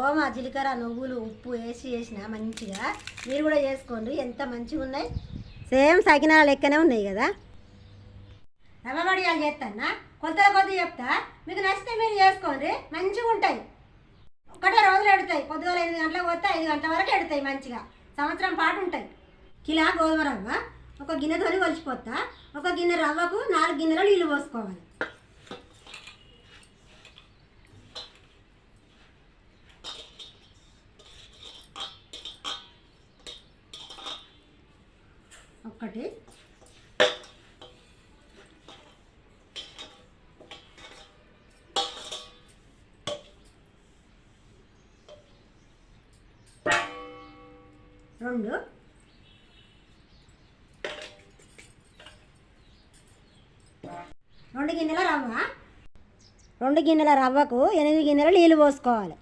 ఓమా జీలకర్ర నువ్వులు ఉప్పు వేసి చేసిన మంచిగా. మీరు కూడా చేసుకోండి. ఎంత మంచిగా ఉన్నాయి? సేమ్ సకినాల లెక్కనే ఉన్నాయి కదా. రవ్వ వడియాలు చేస్తానా కొత్త కొద్దిగా చెప్తా. మీకు నచ్చితే మీరు చేసుకోండి. మంచిగా ఉంటాయి. ఒకటే రోజులు ఎడతాయి. పొద్దుగాల ఎనిమిది గంటలకు పోతే ఐదు గంటల వరకు ఎడతాయి మంచిగా. సంవత్సరం పాటు ఉంటాయి. కిలో గోధుమ రవ్వ. ఒక గిన్నెతోని కొలిచిపోతా. ఒక గిన్నె రవ్వకు నాలుగు గిన్నెలు నీళ్ళు పోసుకోవాలి. ఒక్కటి. రెండు. రెండు గిన్నెల రవ్వ. రెండు గిన్నెల రవ్వకు ఎనిమిది గిన్నెలు నీళ్ళు పోసుకోవాలి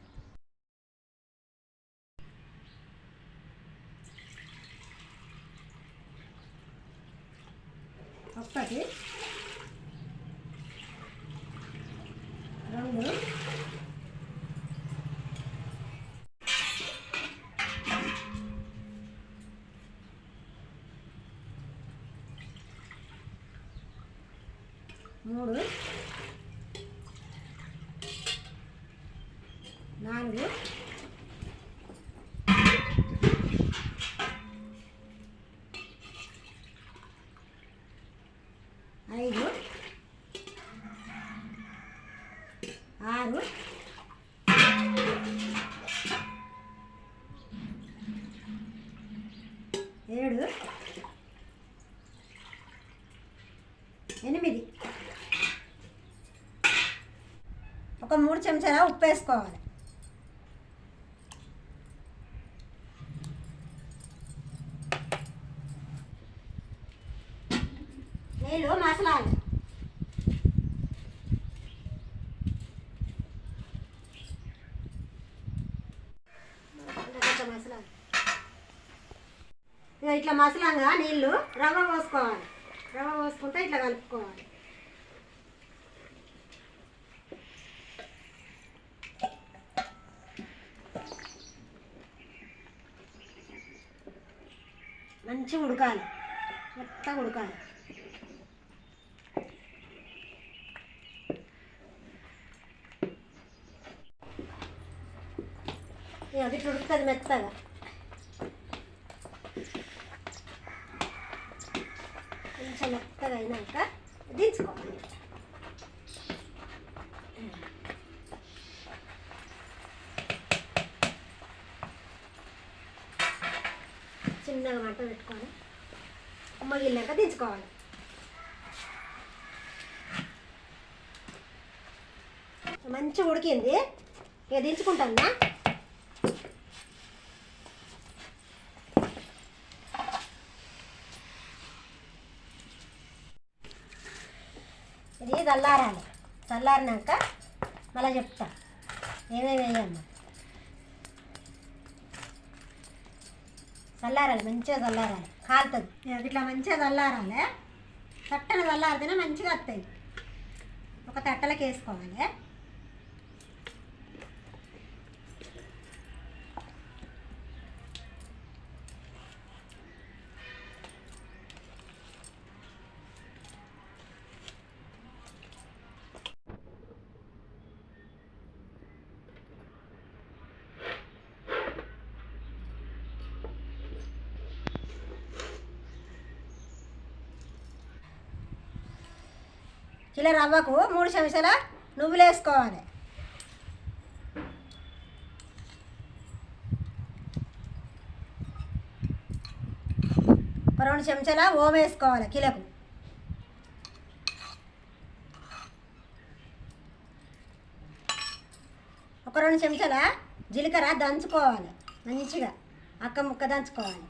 ఒక్కటి రెండు మూడు నాలుగు ఐదు ఆరు ఏడు. ఎనిమిది. ఒక మూడు చెంచాల ఉప్పు వేసుకోవాలి. నీళ్ళు మసలాలి కొంచెం మసలాలి ఇక ఇట్లా మసలంగా నీళ్ళు రవ్వ పోసుకోవాలి. రవ్వ పోసుకుంటే ఇట్లా కలుపుకోవాలి. మంచిగా ఉడకాలి. మొత్తం ఉడకాలి. అది ఉడుకుతుంది మెత్తగా కొంచెం మెత్తగా అయినాక దించుకోవాలి చిన్నగా మంట పెట్టుకొని మగిలినాక దించుకోవాలి మంచిగా ఉడికింది ఇక దించుకుంటానా ఇది చల్లారాలి. చల్లారినాక మళ్ళీ చెప్తా. ఏమేమి వేయమ్మా? చల్లారాలి మంచిగా చల్లారాలి. కాలుతుంది. ఇట్లా మంచిగా చల్లారాలి. తట్టలు చల్లారితేనే మంచిగా వస్తాయి. ఒక తట్టలకి వేసుకోవాలి. కిలో రవ్వకు మూడు చెంచాల నువ్వులు వేసుకోవాలి. ఒక రెండు చెంచాల ఓమ వేసుకోవాలి కిలోకు. ఒక రెండు చెంచాల జీలకర్ర దంచుకోవాలి. మంచిగా అక్క ముక్క దంచుకోవాలి.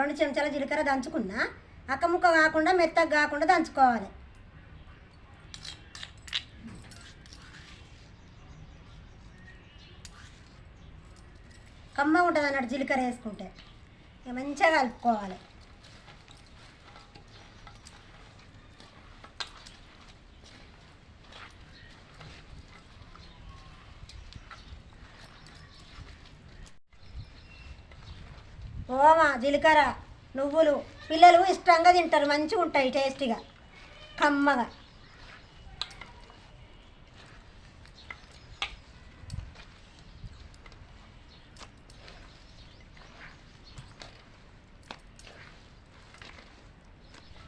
రెండు చెంచాల జీలకర్ర దంచుకున్నా అక్కముక్క కాకుండా మెత్తగా కాకుండా దంచుకోవాలి. కమ్మ ఉంటుంది అన్నట్టు జీలకర్ర వేసుకుంటే మంచిగా కలుపుకోవాలి. ఓమ జీలకర్ర నువ్వులు. పిల్లలు ఇష్టంగా తింటారు మంచిగా ఉంటాయి టేస్టీగా. కమ్మగా.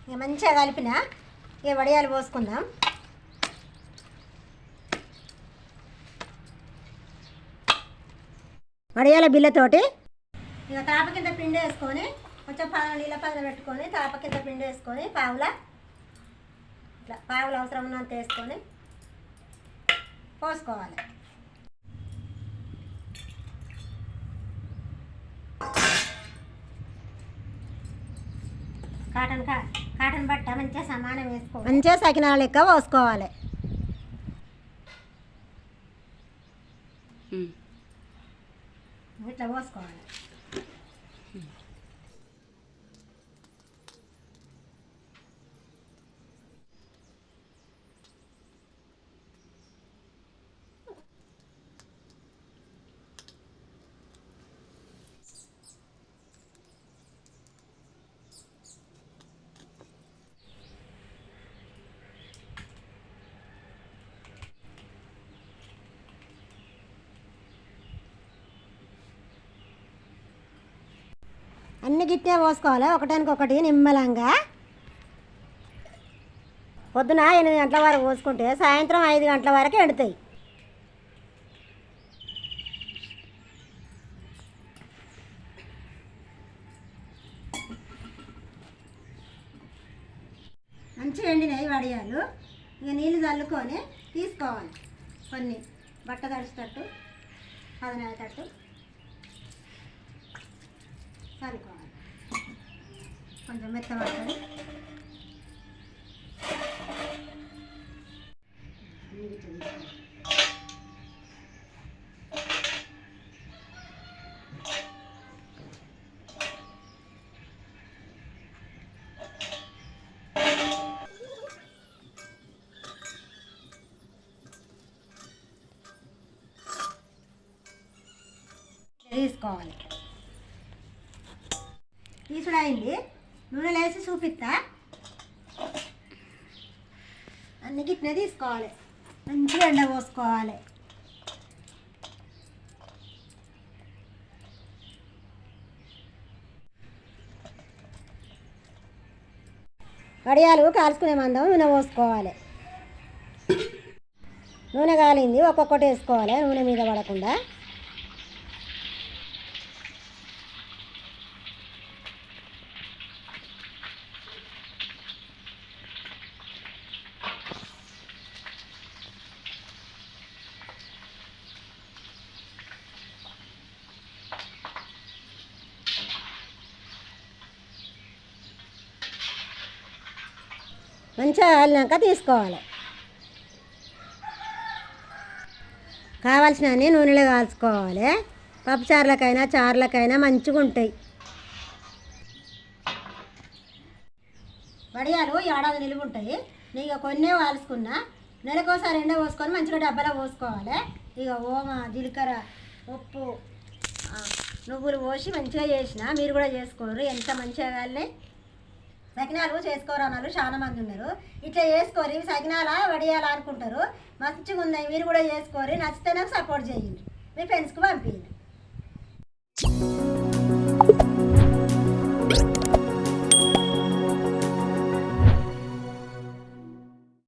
ఇక మంచిగా కలిపిన ఇక వడియాలు పోసుకుందాం. వడియాల బిల్లతోటి ఇక తాప కింద పిండి వేసుకొని కొంచెం పా నీళ్ళ పక్కన పెట్టుకొని తాప కింద పిండి వేసుకొని పావుల ఇట్లా పావుల అవసరం ఉన్నంత వేసుకొని పోసుకోవాలి. కాటన్ కాటన్ బట్ట మంచిగా సమానం వేసుకోవాలి. మంచిగా సకినాల లెక్క పోసుకోవాలి. ఇట్లా పోసుకోవాలి. అన్ని గిట్టే పోసుకోవాలి? ఒకటానికి ఒకటి నిమ్మలంగా? పొద్దున ఎనిమిది గంటల వరకు పోసుకుంటే సాయంత్రం ఐదు గంటల వరకు ఎండుతాయి. మంచిగా ఎండినాయి వడియాలు. ఇక నీళ్ళు చల్లుకొని తీసుకోవాలి. కొన్ని బట్ట తడిచేటట్టు పదనేటట్టు చల్లుకోవాలి కొంచెం మెత్తబడుతుంది తీసుకోవాలి. తీసుడు అయింది. నూనె వేసి చూపిస్తా. అన్ని గిట్నే తీసుకోవాలి. మంచిగా ఎండ పోసుకోవాలి. వడియాలు కాల్చుకునే మందం నూనె పోసుకోవాలి. నూనె కాలింది ఒక్కొక్కటి వేసుకోవాలి నూనె మీద పడకుండా. మంచిగా కాలినాక తీసుకోవాలి. కావాల్సిన నూనెలో కాల్చుకోవాలి. పప్పు చారులకైనా మంచిగా ఉంటాయి. వడియాలు ఏడాది నిలువ ఉంటాయి. ఇక కొన్నే వాల్చుకున్నా. నెలకోసారి ఎండ పోసుకొని మంచిగా డబ్బాలో పోసుకోవాలి. ఇక ఓమ జీలకర్ర ఉప్పు నువ్వులు పోసి మంచిగా చేసిన మీరు కూడా చేసుకోరు. ఎంత మంచిగా కాలినాయి. సకినాలు చేసుకోరానాలు చాలా మంది ఉన్నారు. ఇట్లా చేసుకోరి. ఇవి సకినాల వడియాలా అనుకుంటారు. మంచిగా ఉన్నాయి. మీరు కూడా చేసుకోరి. నచ్చితే నాకు సపోర్ట్ చేయండి. మీ ఫ్రెండ్స్కి పంపించండి